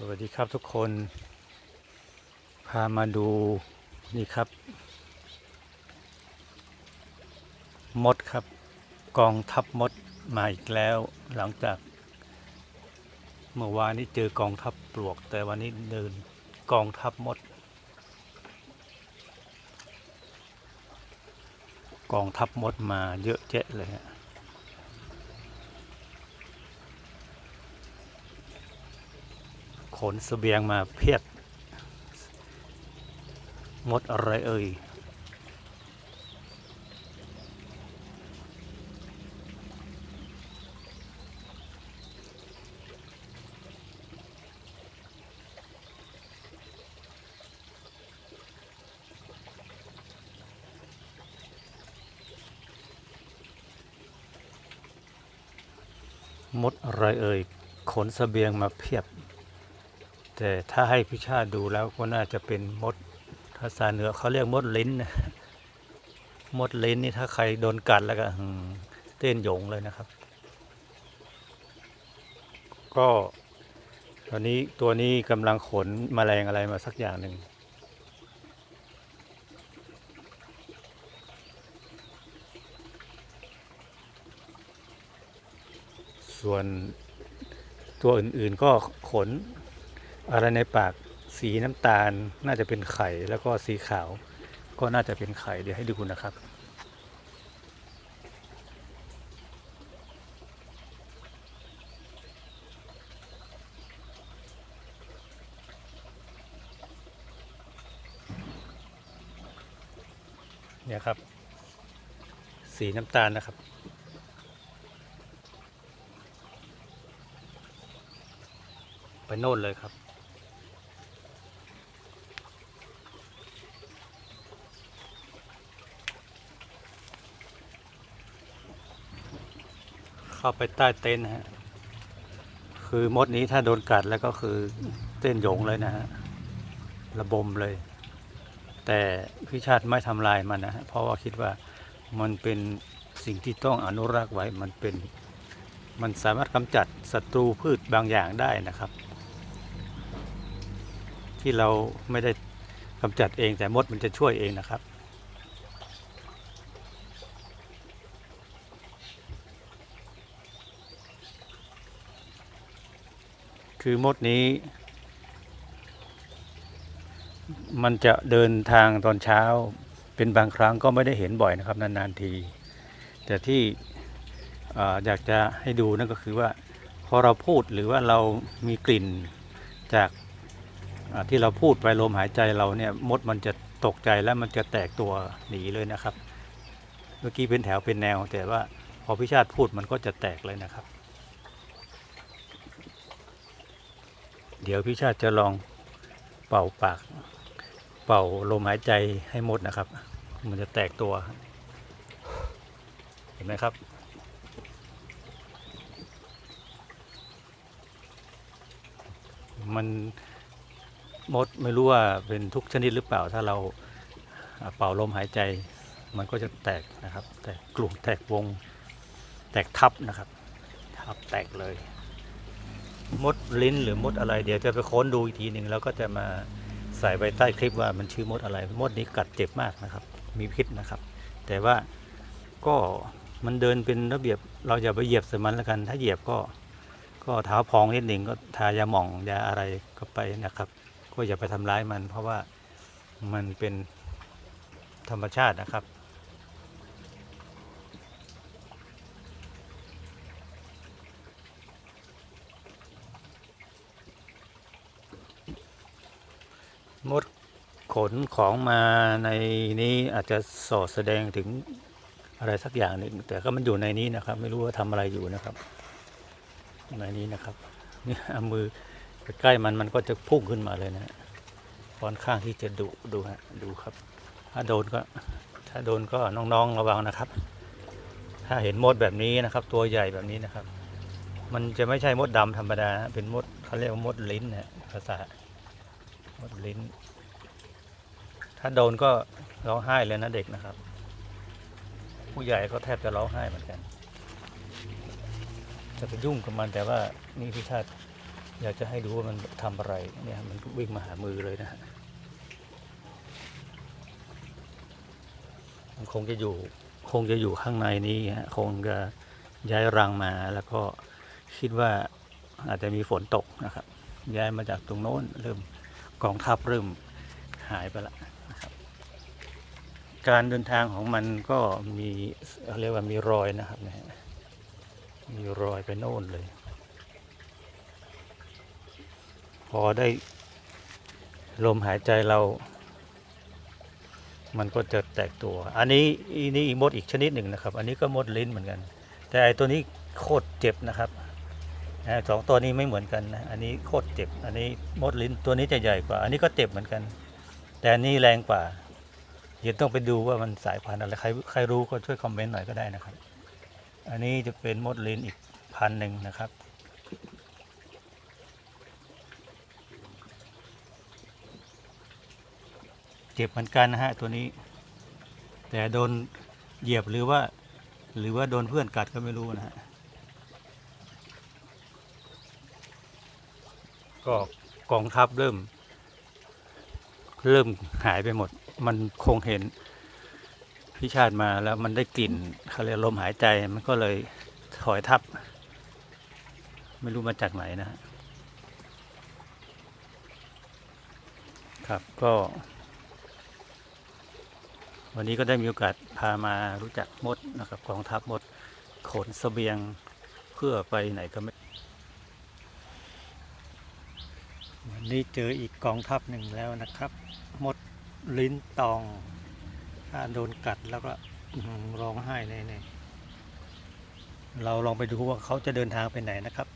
สวัสดีครับทุกคน พามาดูนี่ครับ มดครับ กองทัพมดมาอีกแล้ว หลังจาก เมื่อวานนี้เจอกองทัพปลวก แต่วันนี้เดินกองทัพมด กองทัพมดมาเยอะแยะเลยฮะ ขนเสบียงมาเพียบหมดอะไรเอ่ยมดอะไรเอ่ยขนเสบียงมาเพียบ แต่ถ้าให้พิชาตดูแล้วก็น่าจะเป็นมดภาษาเหนือเขาเรียกมดลิ้นนะมดลิ้นนี่ถ้าใครโดนกัดแล้วก็เต้นหยงเลยนะครับ ก็ตอนนี้ตัวนี้กำลังขนแมลงอะไรมาสักอย่างหนึ่งส่วนตัวอื่นๆก็ขน อะไรในปากสีน้ำตาลน่าจะเป็นไข่แล้วก็สีขาวก็น่าจะเป็นไข่เดี๋ยวให้ดูนะครับ เนี่ยครับ สีน้ำตาลนะครับไปโน่นเลยครับ เข้าไปใต้เต็นท์นะฮะ คือมดนี้ถ้าโดนกัดแล้วก็คือเต้นหยงเลยนะฮะ ระบมเลย แต่พิชาติไม่ทำลายมันนะฮะ เพราะว่าคิดว่ามันเป็นสิ่งที่ต้องอนุรักษ์ไว้ มันเป็น มันสามารถกำจัดศัตรูพืชบางอย่างได้นะครับ ที่เราไม่ได้กำจัดเองแต่มดมันจะช่วยเองนะครับ คือมดนี้ มันจะเดินทางตอนเช้า เป็นบางครั้งก็ไม่ได้เห็นบ่อยนะครับนานๆที แต่ที่ออยากจะให้ดูนั่นก็คือว่าพอเราพูดหรือว่าเรามีกลิ่นจากที่เราพูดไปลมหายใจเราเนี่ยมดมันจะตกใจแล้วมันจะแตกตัวหนีเลยนะครับ เมื่อกี้เป็นแถวเป็นแนวแต่ว่าพอพิชาติพูดมันก็จะแตกเลยนะครับ เดี๋ยวพิชาติจะลองเป่าปาก เป่าลมหายใจให้หมดนะครับ มันจะแตกตัว เห็นไหมครับมันมดไม่รู้ว่าเป็นทุกชนิดหรือเปล่า ถ้าเราเป่าลมหายใจ มันก็จะแตกนะครับ แตกกลุ่มแตกวง แตกทับนะครับ ทับแตกเลย มดลิ้นหรือมดอะไร เดี๋ยวจะไปค้นดูอีกทีหนึ่งแล้วก็จะมาใส่ไว้ใต้คลิปว่ามันชื่อมดอะไร มดนี้กัดเจ็บมากนะครับ มีพิษนะครับ แต่ว่าก็มันเดินเป็นระเบียบเราอย่าไปเหยียบสมันแล้วกัน ถ้าเหยียบก็ก็เท้าพองนิดหนึ่งก็ทายาหม่องยาอะไรก็ไปนะครับ ก็อย่าไปทำร้ายมัน เพราะว่ามันเป็นธรรมชาตินะครับ มดขนของมาในนี้อาจจะสอดแสดงถึงอะไรสักอย่างหนึ่งแต่ก็มันอยู่ในนี้นะครับ ไม่รู้ว่าทำอะไรอยู่นะครับ ในนี้นะครับเนี่ยเอามือไปใกล้มันมันก็จะพุ่งขึ้นมาเลยนะฮะค่อนข้างที่จะดุดูฮะดูครับ ถ้าโดนก็ ถ้าโดนก็น้องๆระวังนะครับ ถ้าเห็นมดแบบนี้นะครับ ตัวใหญ่แบบนี้นะครับ มันจะไม่ใช่มดดำธรรมดา เป็นมดเขาเรียกว่ามดลิ้นนะภาษา มดลิ้น ถ้าโดนก็ร้องไห้เลยนะเด็กนะครับ ผู้ใหญ่ก็แทบจะร้องไห้เหมือนกัน จะไปยุ่งกับมันแต่ว่านี่พี่ชาติอยากจะให้ดูว่ามันทำอะไรเนี่ยมันวิ่งมาหามือเลยนะฮะมันคงจะอยู่คงจะอยู่ข้างในนี้ฮะคงจะย้ายรังมาแล้วก็คิดว่าอาจจะมีฝนตกนะครับ ย้ายมาจากตรงโน้นเริ่ม กองทัพเริ่มหายไปละนะครับ การเดินทางของมันก็มีเรียกว่ามีรอยนะครับนะมีรอยไปโน่นเลย พอได้ลมหายใจเรา มันก็จะแตกตัว อันนี้อีนี่อีกมดอีกชนิดหนึ่งนะครับ อันนี้ก็มดลิ้นเหมือนกัน แต่ไอตัวนี้โคตรเจ็บนะครับ สองตัวนี้ไม่เหมือนกันนะอันนี้โคตรเจ็บ อันนี้มดลิ้นตัวนี้จะใหญ่กว่า อันนี้ก็เจ็บเหมือนกัน แต่อันนี้แรงกว่าเดี๋ยวต้องไปดูว่ามันสายพันธุ์อะไรใครใครรู้ก็ช่วยคอมเมนต์หน่อยก็ได้นะครับ อันนี้จะเป็นมดลิ้นอีกพันหนึ่งนะครับเจ็บเหมือนกันนะฮะตัวนี้ แต่โดนเหยียบหรือว่า หรือว่าโดนเพื่อนกัดก็ไม่รู้นะฮะ ก็กองทัพเริ่ม เริ่มหายไปหมด มันคงเห็นพิชาติมาแล้วมันได้กลิ่นเขาเรียกลมหายใจมันก็เลยถอยทับ ไม่รู้มาจากไหนนะครับก็ วันนี้ก็ได้มีโอกาสพามารู้จักมดนะครับกองทัพมดขนเสบียงเพื่อไปไหนก็ไม่ นี้เจออีกกองทัพหนึ่งแล้วนะครับ มดลิ้นตอง ถ้าโดนกัดแล้วก็ร้องไห้แน่ๆเราลองไปดูว่าเขาจะเดินทางไปไหนนะครับ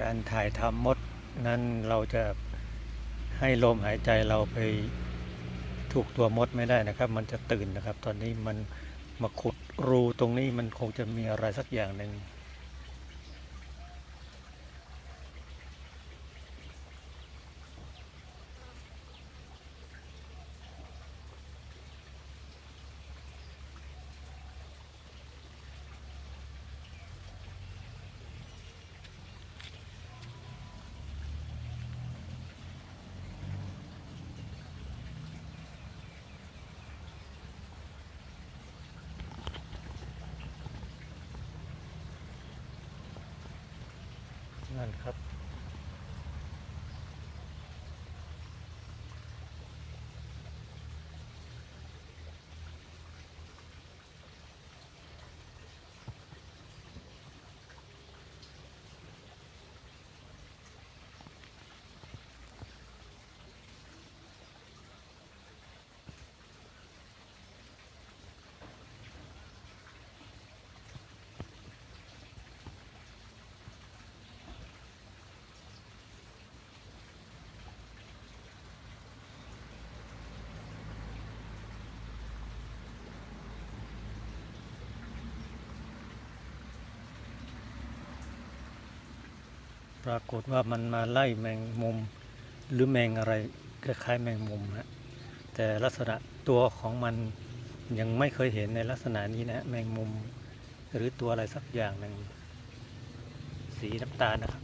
การถ่ายทำมดนั้นเราจะให้ลมหายใจเราไปถูกตัวมดไม่ได้นะครับ มันจะตื่นนะครับ ตอนนี้มันมาขุดรูตรงนี้มันคงจะมีอะไรสักอย่างหนึ่ง นั่นครับ ปรากฏว่ามันมาไล่แมงมุม หรือแมงอะไรคล้ายๆแมงมุมฮะแต่ลักษณะตัวของมันยังไม่เคยเห็นในลักษณะนี้นะแมงมุม หรือตัวอะไรสักอย่างหนึ่งสีน้ำตาลนะครับ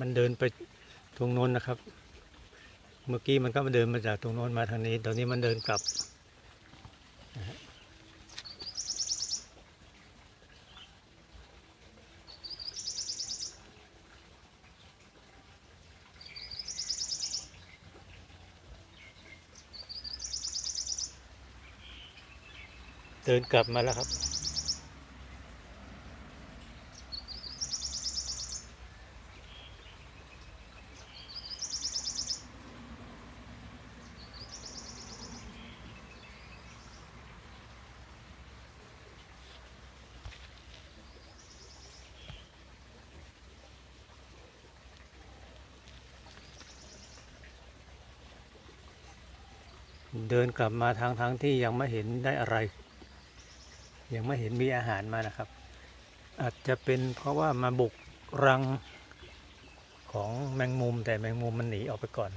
มันเดินไปตรงโน้นนะครับ เมื่อกี้มันก็มาเดินมาจากตรงโน้นมาทางนี้ตอนนี้มันเดินกลับเดินกลับมาแล้วครับ เดินกลับมาทางทางที่ยังไม่เห็นได้อะไร ยังไม่เห็นมีอาหารมานะครับ อาจจะเป็นเพราะว่ามาบุกรังของแมงมุมแต่แมงมุมมันหนีออกไปก่อน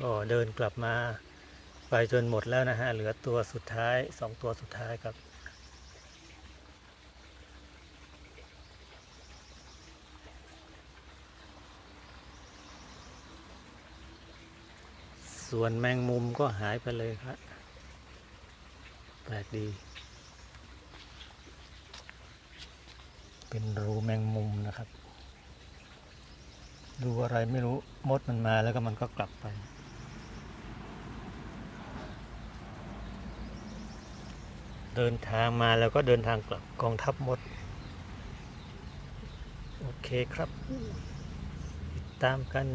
ก็เดินกลับมาไปจนหมดแล้วนะฮะ เหลือตัวสุดท้ายสองตัวสุดท้ายครับ ส่วนแมงมุมก็หายไปเลยครับแปลกดี เป็นรูแมงมุมนะครับ ดูอะไรไม่รู้มดมันมาแล้วก็มันก็กลับไป ดินทางมาแล้วก็เดินทางกลับกองทัพมด โอเคครับ ติดตามกัน